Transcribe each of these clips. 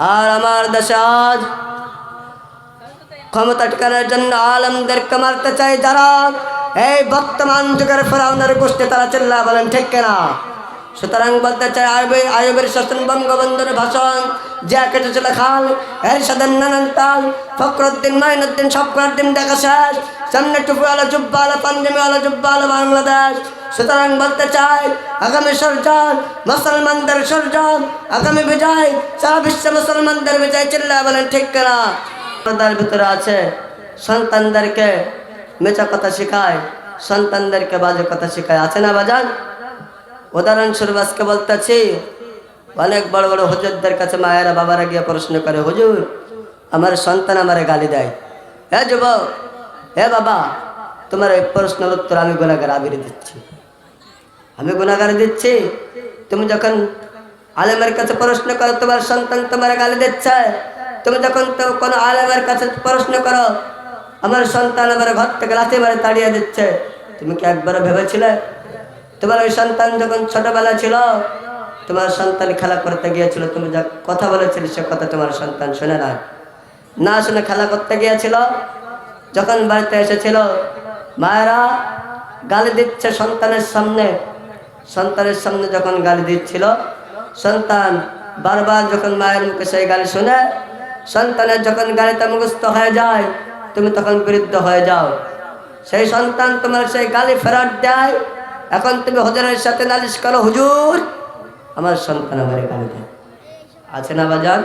আর আমার দেশে আজ ক্ষমতা টিকানোর জন্য আলমদেরকে মারতে চাই যারা এই বর্তমান যুগের ফেরাউনের গোষ্ঠী তারা চিল্লা বলেন, ঠিক কেনা? সুতরাং বলতে চাই আয়বের আয়বের শাসন বঙ্গবন্ধুর ভাষণ, যা কেটেছিল খাল এর সাথে নানান তাল, ফখরুদ্দিন মাইনুদ্দিন ফখরুদ্দিন দেখা শেষ সামনে টুপি আলো, জুব্বা আলো, পাঞ্জাবি আলো, জুব্বা আলো, বাংলাদেশ। সুতরাং বলতে চাই আগামী সরকার মুসলমানদের সরকার আগামী বিজয়, সারা বিশ্ব মুসলমানদের বিজয়, চিল্লা বলেন, ঠিক কেনা? তার ভিতরে আছে, সন্তানদেরকে মেচা কথা শেখায়, সন্তানদেরকে বাজে কথা শেখায়, আছে না বাজান? উদাহরণস্বরূপ আজকে বলতেছি অনেক বড় বড় হুজুরদের কাছে মায়েরা বাবারা গিয়ে প্রশ্ন করে, হুজুর, আমার সন্তান আমারে গালি দেয়। হে যুবক, হে বাবা, তোমার এই প্রশ্নের উত্তর আমি গুণাগার আবির দিচ্ছি। আমি গুণাগার দিচ্ছি? তুমি যখন আলেমের কাছে প্রশ্ন করো, তোমার সন্তান তোমার গালি দিচ্ছে? তুমি যখন তো কোনো আলেমের কাছে প্রশ্ন করো, আমার সন্তান আমার ঘর থেকে লাথি মারে তাড়িয়ে দিচ্ছে? তুমি কি একবারও ভেবেছিলে তোমার ওই সন্তান যখন ছোটবেলা ছিল, তোমার সন্তান খেলা করতে গিয়েছিল, তুমি যা কথা বলেছিলে, সে কথা তোমার সন্তান শুনে না না শুনে খেলা করতে গিয়েছিল, যখন বাড়িতে এসেছিল, মায়েরা গালি দিচ্ছে সন্তানের সামনে। সন্তানের সামনে যখন গালি দিচ্ছিল, সন্তান বারবার যখন মায়ের মুখে সেই গালি শুনে, সন্তানের যখন গালিতে মুখস্থ হয়ে যায়, তুমি তখন বিরুদ্ধ হয়ে যাও। সেই সন্তান তোমার সেই গালি ফেরত দেয় এখন তুমি হুজুরের সাথে নালিশ করো, হুজুর, আমার সন্তান আমার দেয় আছে না বাজান?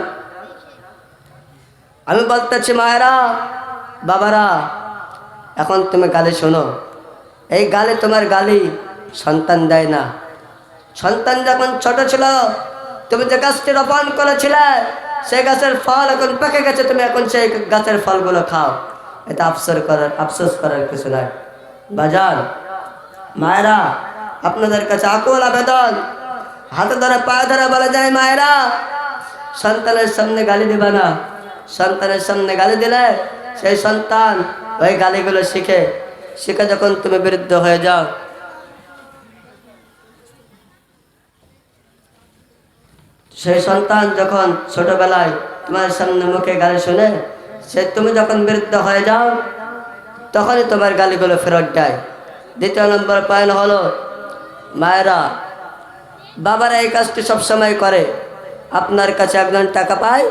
আমি বলতেছি, মায়েরা, বাবারা, এখন তুমি গালি শোনো। এই গালে তোমার গালি সন্তান দেয় না। সন্তান যখন ছোট ছিল, তুমি যে গাছটি রোপণ করেছিলে, সেই গাছের ফল এখন পেকে গেছে, তুমি এখন সেই গাছের ফলগুলো খাও। এটা আফসোস করার আফসোস করার কিছু নাই। বাজার মায়েরা, আপনাদের কাছে আকুল আবেদন। হাতে ধরে, পায়ে ধরে বলা যায় মায়েরা, সন্তানের সামনে গালি দিবা না। সন্তানের সামনে গালি দিলে সেই সন্তান ওই গালিগুলো শিখে। শিখে যখন তুমি বিরুদ্ধ হয়ে যাও। সেই সন্তান যখন ছোটবেলায় তোমার সামনে মুখে গালি শুনে, সে তুমি যখন বিরুদ্ধ হয়ে যাও, তখনই তোমার গালিগুলো ফেরত দেয়। দ্বিতীয় নম্বর পয়েন্ট হলো, মায়েরা, বাবারা এই কাজটি সবসময় করে। আপনার কাছে একজন টাকা পায়,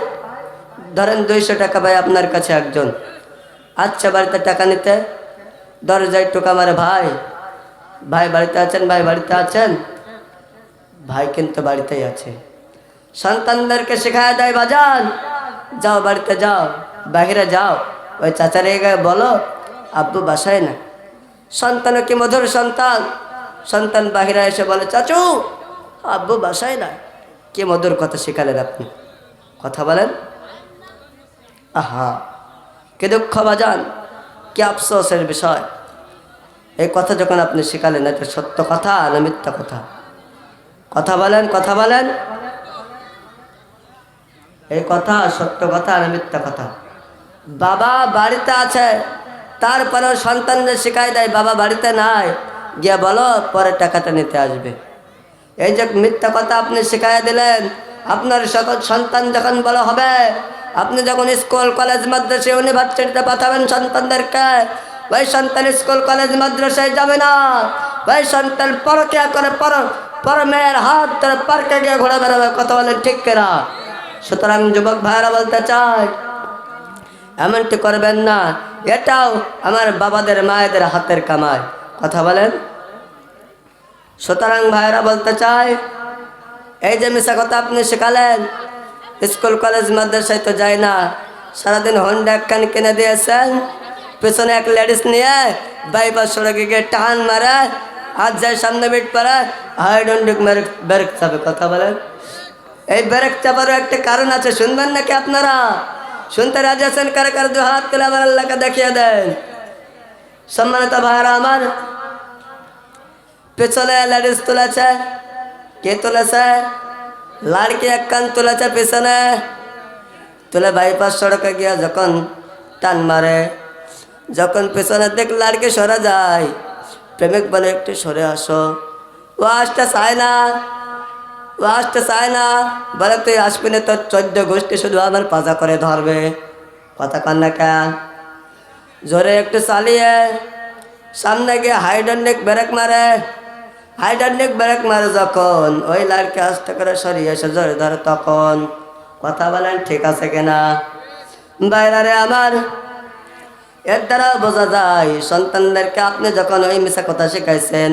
ধরেন দুইশো টাকা পায় আপনার কাছে একজন। আচ্ছা বাড়িতে টাকা নিতে। দরজায় টোকা মারে, ভাই ভাই বাড়িতে আছেন, ভাই বাড়িতে আছেন? ভাই কিন্তু বাড়িতেই আছে। সন্তানদেরকে শেখায় দেয়, বাজান, যাও বাড়িতে যাও, বাহিরে যাও। ওই চাচারে বলো, আব্বু বাসায় না। সন্তানও কি মধুর সন্তান? সন্তান বাহিরে এসে বলে, চাচু, আব্বু বাসায় না কি মধুর কথা শেখালেন আপনি। কথা বলেন। আহা, কে দুঃখ বাজান, কি আফসোসের বিষয়। এই কথা যখন আপনি শেখালেন, এটা সত্য কথা না মিথ্যা কথা। কথা বলেন কথা বলেন। এই কথা সত্য কথা না মিথ্যা কথা। বাবা বাড়িতে আছে তারপরেও সন্তানদের শেখাই দেয়, বাবা বাড়িতে নাই। গিয়ে বলো পরে টাকাটা নিতে আসবে। এই যে মিথ্যা কথা আপনি শেখাই দিলেন, আপনার সকল সন্তান যখন বড় হবে, আপনি যখন স্কুল, কলেজ, মাদ্রাসা, ইউনিভার্সিটিতে পাঠাবেন সন্তানদেরকে, ওই সন্তান স্কুল, কলেজ, মাদ্রাসায় যাবে না। ওই সন্তান পর পরকে করে পর পর মেয়ের হাত ধরে পার্কে গিয়ে ঘোরা বেড়াবে। কথা বলেন ঠিক কেনা? সুতরাং যুবক ভাইরা বলতে চায়, এমনটি করবেন না। এটাও আমার বাবাদের, মায়েদের হাতের কামায় কথা বলেন? সুতরাং ভাইরা বলতে চায় এই যে মিশা কথা আপনি শেখালেন, স্কুল, কলেজ, মাদ্রাসায় তো যায় না। সারাদিন হন্ডা একখান কিনে দিয়েছেন, পেছনে এক লেডিস নিয়ে বাইপাস সড়কে গিয়ে টান মারে আর যায় সামনে বিট পারে হাই ডন্ডুক মেরে বেরেক চাপে। কথা বলেন? এই বেরেক চাপারও একটা কারণ আছে, শুনবেন নাকি আপনারা? শুনতে রাজি কারে কারে দু হাত তুলে আমার আল্লাহকে দেখিয়ে দেন? সম্মানিত ভাইরা আমার, পেছনে লেডিস তুলেছে, কে তুলেছে? লাড়কি এক কান তুলেছে পেছনে। তুলে বাইপাস সড়কে গিয়া যখন টান মারে, যখন পেছনের দিক লাড়কি সরে যায়, প্রেমিক বলে একটু সরে আসো। ও আসতে চায় না। ও আসতে চায় না বলে তুই আসবি না, তোর চোদ্দ গোষ্ঠী শুধু আমার পাজা করে ধরবে। কথা কন না কেন? জোরে একটু চালিয়ে। সামনে গিয়ে হাইড্রোনিক ব্রেক মারে। হাইড্রোনিক ব্রেক মারে যখন, ওই লাইটকে আস্তে করে সরিয়ে এসে জোরে ধরে তখন। কথা বলেন, ঠিক আছে কিনা বাইরে আমার, এর দ্বারা বোঝা যায়, সন্তানদেরকে আপনি যখন ওই মিশা কথা শেখাইছেন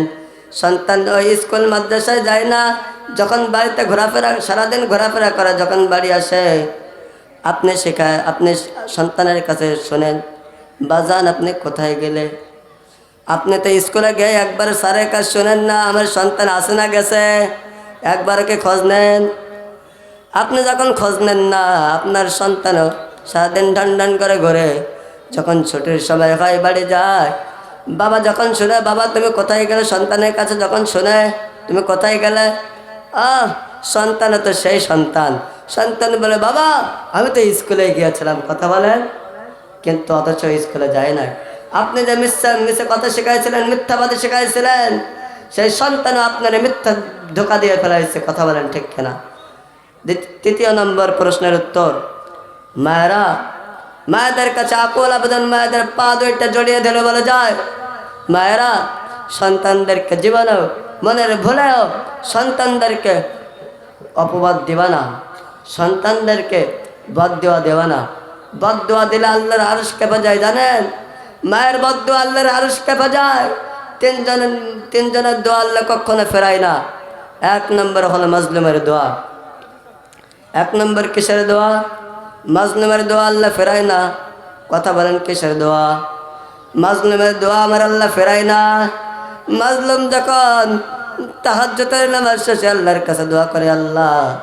সন্তান ওই স্কুল, মাদ্রাসায় যায় না। যখন বাড়িতে ঘোরাফেরা, সারাদিন ঘোরাফেরা করে, যখন বাড়ি আসে, আপনি শেখায়, আপনি সন্তানের কাছে শোনেন, বাজান, আপনি কোথায় গেলে? আপনি তো স্কুলে গিয়ে একবার স্যারের কাছে শোনেন না, আমার সন্তান আসে না গেছে একবারকে খোঁজ নেন। আপনি যখন খোঁজ নেন না, আপনার সন্তানও সারাদিন ঢন ঢন করে ঘোরে। যখন ছুটির সময় হয়, বাড়ি যায় বাবা যখন শুনে, বাবা, তুমি কোথায় গেলে? সন্তানের কাছে যখন শুনে, তুমি কোথায় গেলে? আহ, সন্তান তো সেই সন্তান। সন্তান বলে, বাবা, আমি তো স্কুলে গিয়েছিলাম। কথা বলেন। কিন্তু অথচ স্কুলে যায় না আপনি যে মিথ্যা মিশে কথা শেখাইছিলেন, মিথ্যাবাদী শেখাইছিলেন, সেই সন্তানও আপনার মিথ্যা ধোকা দিয়ে ফেলাইছে, কথা বলেন ঠিক কিনা? তৃতীয় নম্বর প্রশ্নের উত্তর, মায়েরা মায়েদের কাছে আকুল আবেদন, মায়েদের পা দুইটা জড়িয়ে দিলে বলে যায়। মায়েরা, সন্তানদেরকে জীবনেও মনের ভুলেও সন্তানদেরকে অপবাদ দিবা না, সন্তানদেরকে বদুয়া দেওয়া না। বদুয়া দিলে আল্লাহর আরস যায় জানেন? মায়ের বদুয়া আল্লাহর আরস কেঁপে যায় তিনজনের তিনজনের দোয়া আল্লাহ কখনো ফেরায় না। এক নম্বর হলো মজলুমের দোয়া। এক নম্বর কিসের দোয়া? মাজলুমের দোয়া আল্লাহ ফেরায় না। কথা বলেন কিসের দোয়া? মাজলুমের দোয়া আমার আল্লাহ ফেরায় না। মাজলুম যখন তাহাজ্জতের নামাজ শেষে আল্লাহর কাছে দোয়া করে, আল্লাহ,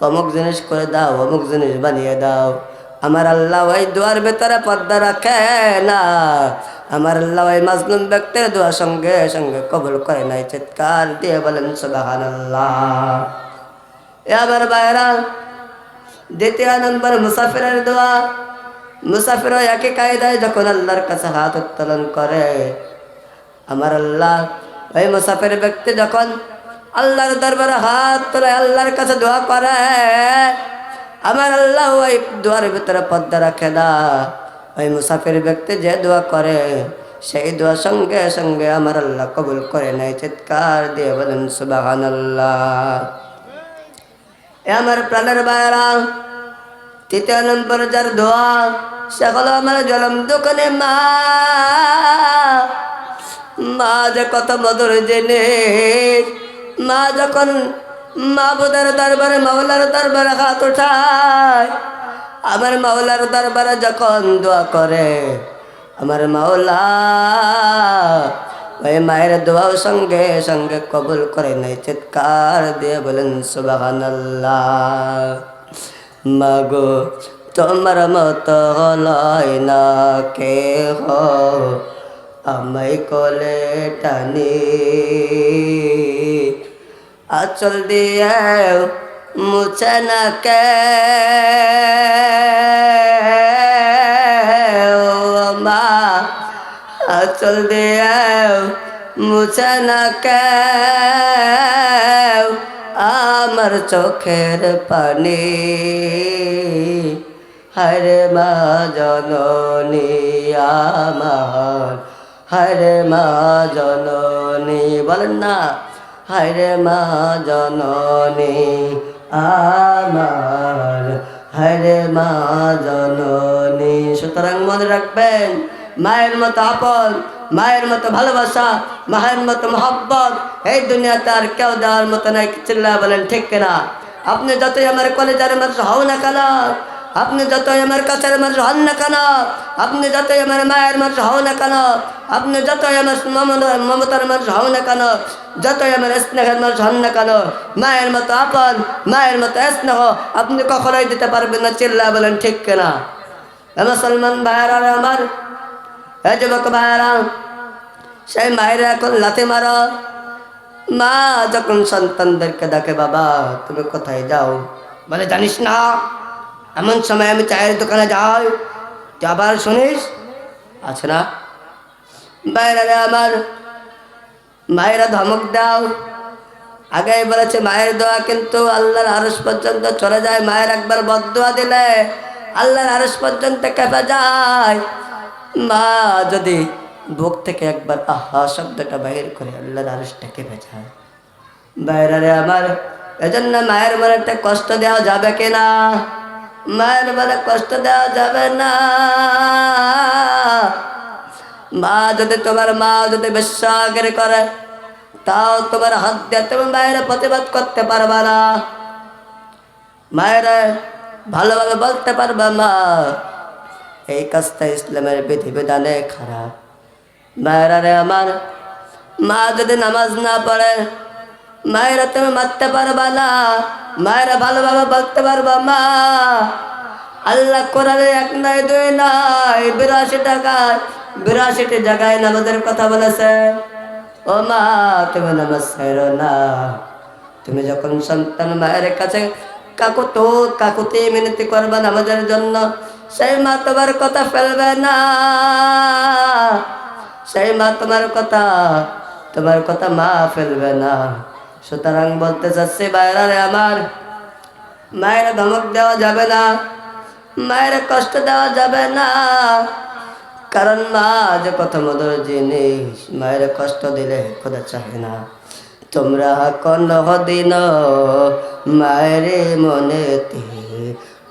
অমুক জিনিস করে দাও, অমুক জিনিস বানিয়ে দাও। আমার আল্লাহ ওই দোয়ার ভেতরে পর্দা রাখে না। আমার আল্লাহ ওই মাজলুম ব্যক্তির দোয়া সঙ্গে সঙ্গে কবুল করে নাই চিৎকার দিয়ে বলেন সুবাহান আল্লাহ এবার বাইরা দ্বিতীয় নম্বর মুসাফিরের দোয়া। মুসাফির একই কায়দায় যখন আল্লাহর কাছে হাত উত্তোলন করে, আমার আল্লাহ, ওই মুসাফির ব্যক্তি যখন আল্লাহর দরবারে হাত তোলে আল্লাহর কাছে দোয়া করে, আমার আল্লাহ ওই দোয়ার ভিতরে পদ্মা রাখে না। ওই মুসাফির ব্যক্তি যে দোয়া করে, সেই দোয়া সঙ্গে সঙ্গে আমার আল্লাহ কবুল করে নেয়। চিৎকার দিয়ে বলেন সুবাহান আল্লাহ আমার প্রাণের বায়রা, তৃতীয় নম্বর যার দোয়া সে হলো আমার জলম দোকানে মা। মা যে কত মধুর জিনিস, মা যখন মা বোধের দরবারে, মাওলার দরবারে হাত উঠায়, আমার মাওলার দরবারে যখন দোয়া করে, আমার মাওলা ওই মায়ের দোয়াও সঙ্গে সঙ্গে কবুল করে নেই চিৎকার দিয়ে বলেন সুবাহান মাগো, তোমার মতো হলয় না কে আমায় কলে টানি। আচল দিয়ে মুছে না কে? আচল দিয়ে মুছে না কে আমার চোখের পানি। হরে মা জননী আমার হরে মা জননী, বলেন না হরে মা জননী আমার হরে মা জননী। সুতরাং মনে রাখবেন মায়ের মতো আপন, মায়ের মতো ভালোবাসা, মায়ের মতো মহব্বত, এই দুনিয়াতে আর কেউ দেওয়ার মতো নাই চিল্লা বলেন, ঠিক কিনা? আপনি যতই আমার কলেজের মানুষ হও না কেন, আপনি যতই আমার কাছের মানুষ হন না কেন, আপনি যতই আমার মায়ের মানুষ হও না কেন, আপনি যতই আমার মমতার মানুষ হও না কেন, যতই আমার স্নেহের মানুষ হন না কেন, মায়ের মতো আপন, মায়ের মতো স্নেহ আপনি কখনোই দিতে পারবেন না, চিল্লা বলেন, ঠিক কিনা? মুসলমান ভাইয়ারা, আমার এ যুবক ভাইয়ারা সেই মায়েরা এখন লাথি মারো। মা যখন সন্তানদেরকে ডাকে, বাবা, তুমি কোথায় যাও? বলে, জানিস না, এমন সময় আমি চায়ের দোকানে যাই। তুই আবার শুনিস? আছে না। বাইরে আমার, মায়েরা ধমক দাও। আগে বলেছে, মায়ের দোয়া কিন্তু আল্লাহর আরস পর্যন্ত চলে যায়। মায়ের একবার বদোয়া দিলে আল্লাহর আরস পর্যন্ত কেঁপে যায়। মা যদি বুক থেকে একবার আহা শব্দটা বাইর করে আল্লাহর আরসটা কেঁপে বাইরে আমার, এজন্য মায়ের মনে কষ্ট দেওয়া যাবে কিনা মায়ের মনে কষ্ট দেওয়া যাবে না। মা যদি তোমার মা যদি বিশ্বাগের করে, তাও তোমার হাত দিয়ে তুমি মায়ের প্রতিবাদ করতে পারবা না। মায়ের ভালোভাবে বলতে পারবা মা এই কাজটা ইসলামের বিধিবিধানে খারাপ। মায়েরা রে আমার, মা যদি নামাজ না পড়ে, মায়েরা তুমি মারতে পারবা না, মায়েরা ভালোভাবে বলতে পারবা, মা, আল্লাহ কোরআনে এক নয় দুই নয় বিরাশি টাকায়, বিরাশিটি জায়গায় নামাজের কথা বলেছে। ও মা, তুমি নামাজ ছাড়ো না। তুমি যখন সন্তান মায়ের কাছে কাকু কাকুতো কাকুতি মিনতি করবে নামাজের জন্য সেই মা তোমার কথা ফেলবে না। সেই মা তোমার কথা তোমার কথা মা ফেলবে না। সুতরাং বলতে চাচ্ছি বাইরে আমার, মায়ের ধমক দেওয়া যাবে না, মায়ের কষ্ট দেওয়া যাবে না। কারণ মা যে কত মধুর জিনিস, মায়ের কষ্ট দিলে খোদা চাহে না। তোমরা কোন দিন মায়ের মনেতে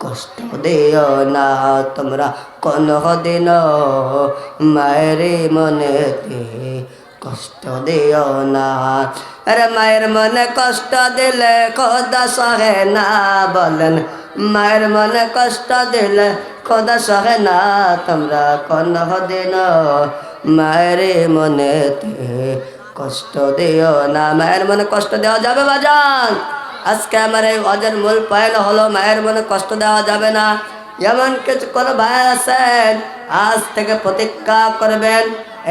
কষ্ট দিও না, তোমরা কোন দিন মায়ের মনেতে কষ্ট দিও না। আরে মায়ের মনে কষ্ট দিলে খোদা সহে না বলেন, মায়ের মনে কষ্ট দিলে খোদা সহে না, তোমরা কোন দিন মায়ের মনেতে কষ্ট দিও না। মায়ের মনে কষ্ট দেওয়া যাবে বাজান। আজকে আমার এই অজের মূল পয়েন্ট হলো, মায়ের মনে কষ্ট দেওয়া যাবে না। এমন কিছু কোনো ভাই আছেন, আজ থেকে প্রতিজ্ঞা করবেন,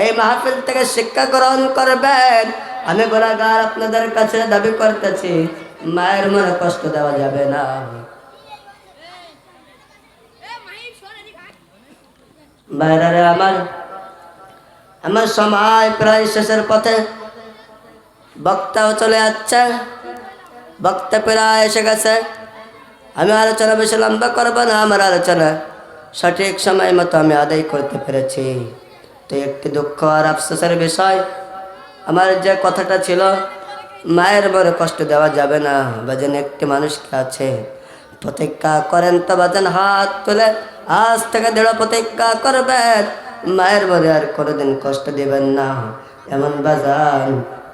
এই মাহফিল থেকে শিক্ষা গ্রহণ করবেন। আমি গোলাগার আপনাদের কাছে দাবি করতেছি, মায়ের মনে কষ্ট দেওয়া যাবে না। বাইরে আমার আমার সময় প্রায় শেষের পথে বক্তাও চলে যাচ্ছে। বক্তা প্রায় এসে গেছে আমি আলোচনা বেশি লম্বা করব না আমার আলোচনা সঠিক সময় মতো আমি আদায় করতে পেরেছি তো একটি দুঃখ আর আফসোসের বিষয় আমার যে কথাটা ছিল মায়ের বড় কষ্ট দেওয়া যাবে না বাজেন একটি মানুষকে আছে প্রতিজ্ঞা করেন তো বাজেন হাত তুলে আজ থেকে দৃঢ় প্রতিজ্ঞা করবেন মায়ের বলে আর কোনোদিন কষ্ট দিবেন না এমন বাজান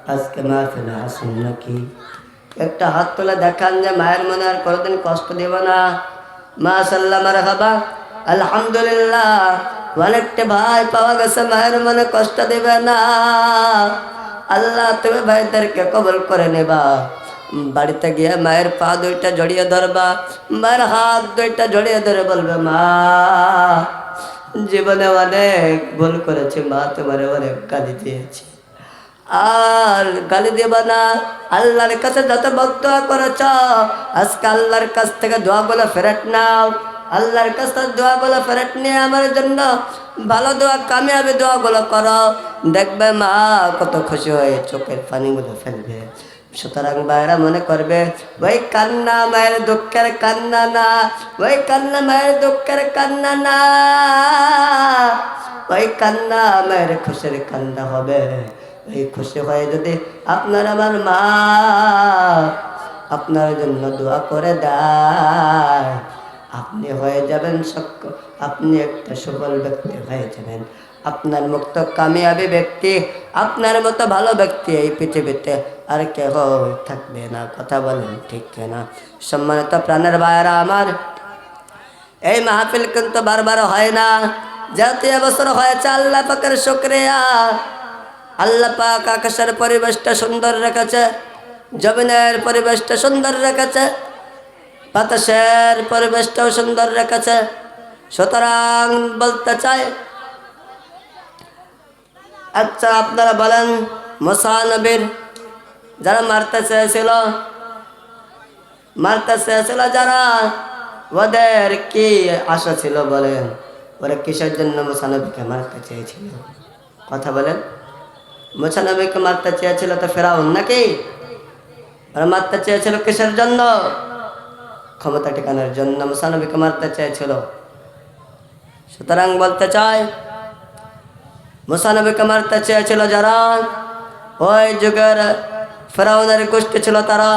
আজকে মা ফেলে আসুন নাকি একটা হাত তুলে দেখান যে মায়ের মনে আর কোনোদিন কষ্ট দিব না। মা সাল্লাহ মার হাবা আলহামদুলিল্লাহ, অনেকটা ভাই পাওয়া গেছে, মায়ের মনে কষ্ট দিবে না। আল্লাহ, তুমি ভাইদেরকে কবল করে নেবা। বাড়িতে গিয়ে মায়ের পা দুইটা জড়িয়ে ধরবা, মায়ের হাত দুইটা জড়িয়ে ধরে বলবে, মা, জীবনে অনেক ভুল করেছি, মা তোমার অনেক গালি দিয়েছি আর গালি দেবা না। আল্লাহর কাছে যত বক্তব্য করেছ, আজকে আল্লাহর কাছ থেকে দোয়াগুলো ফেরত নাও। আল্লাহর কাছ দোয়াগুলো ফেরত নিয়ে আমার জন্য ভালো দোয়া, কামিয়াবি দোয়াগুলো করো। দেখবে মা কত খুশি হয়ে চোখের পানিগুলো ফেলবে। সুতরাং বাইরা মনে করবে, ওই কান্না মায়ের দুঃখের কান্না না, ওই কান্না মায়ের দুঃখের কান্না না, ওই কান্না মায়ের খুশির কান্না হবে। এই খুশি হয়ে যদি আপনার আমার মা আপনার জন্য দোয়া করে দেয়, আপনি হয়ে যাবেন সক্ষ, আপনি একটা সফল ব্যক্তি হয়ে যাবেন। আপনার মুক্ত কামিয়াবি ব্যক্তি, আপনার মতো ভালো ব্যক্তি এই পৃথিবীতে আর কেহ থাকবে না। কথা বলেন ঠিক না সম্মানিত প্রাণের ভাইয়েরা আমার, এই মাহফিল কিন্তু বারবার হয় না। যেহেতু এবছর হয়েছে, আল্লাহ পাকের শুক্রিয়া। আল্লাহ পাক আকাশের পরিবেশটা সুন্দর রেখেছে, জমিনের পরিবেশটা সুন্দর রেখেছে, বাতাসের পরিবেশটাও সুন্দর রেখেছে। সুতরাং বলতে চাই আচ্ছা আপনারা বলেন মোসানবীর যারা মারতে চেয়েছিল মারতে চেয়েছিল যারা, ওদের কি আশা ছিল বলেন? ওরা কিসের জন্য মোসানবীকে মারতে চেয়েছিল? কথা বলেন। মোসানবীকে মারতে চেয়েছিল তো ফেরাউন নাকি? মারতে চেয়েছিল কিসের জন্য? ক্ষমতা টিকানোর জন্য মুসানবীকে মারতে চেয়েছিল। সুতরাং বলতে চাই মুসানবীকে মারতে চেয়েছিল যারা ওই যুগের ফেরাউনের গোষ্ঠী ছিল তারা